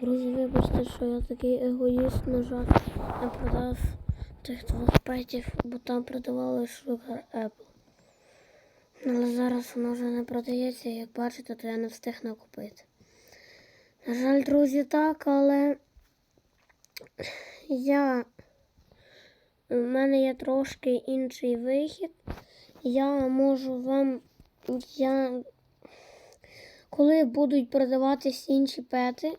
Друзі, вибачте, що я такий егоїст, на жаль, я продав тих двох петів, бо там продавали Sugar Apple. Але зараз воно вже не продається, як бачите, то я не встиг накупити. На жаль, друзі, так, але я. У мене є трошки інший вихід. Я можу вам. Я... Коли будуть продаватись інші пети,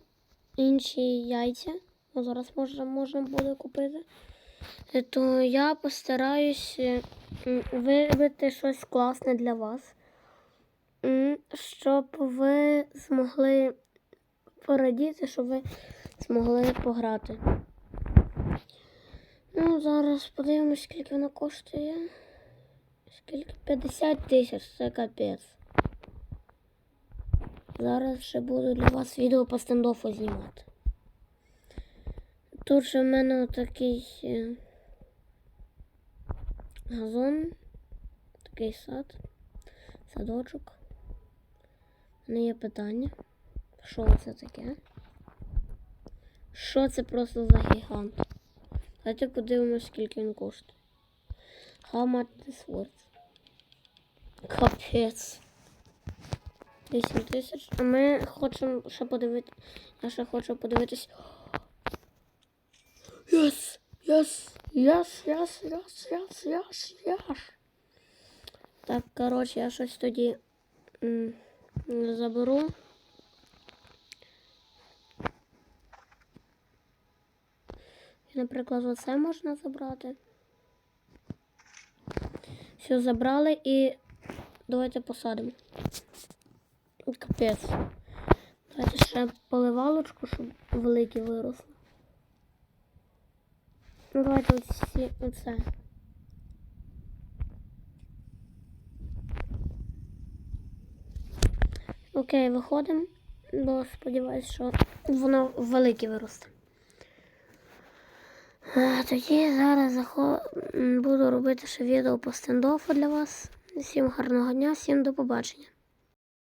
інші яйця, ну, зараз можна, можна буде купити, е, то я постараюсь е, вибити щось класне для вас, щоб ви змогли порадіти, щоб ви змогли пограти. Ну, зараз подивимось, скільки воно коштує. Скільки? 50 тисяч, це капець. Зараз ще буду для вас відео по стендофу знімати. Тут же в мене такий е, газон, такий сад, садочок. У мене є питання. Що це таке? Що це просто за гігант? Давайте подивимось, скільки він коштує. How much this worth? Капець. 8 тисяч. А ми хочемо ще подивити. Я ще хочу подивитись. Yes! Yes! Yes, yes, yes, yes, yes, yes. Так, коротше, я щось тоді заберу. Наприклад, оце можна забрати. Все забрали і давайте посадимо. Капець. Давайте ще поливалочку, щоб великі виросли. Ну, давайте оці, оце. Окей, виходимо, бо сподіваюсь, що воно велике виросте. Тоді зараз захо... м, буду робити ще відео по стендофу для вас. Всім гарного дня, всім до побачення.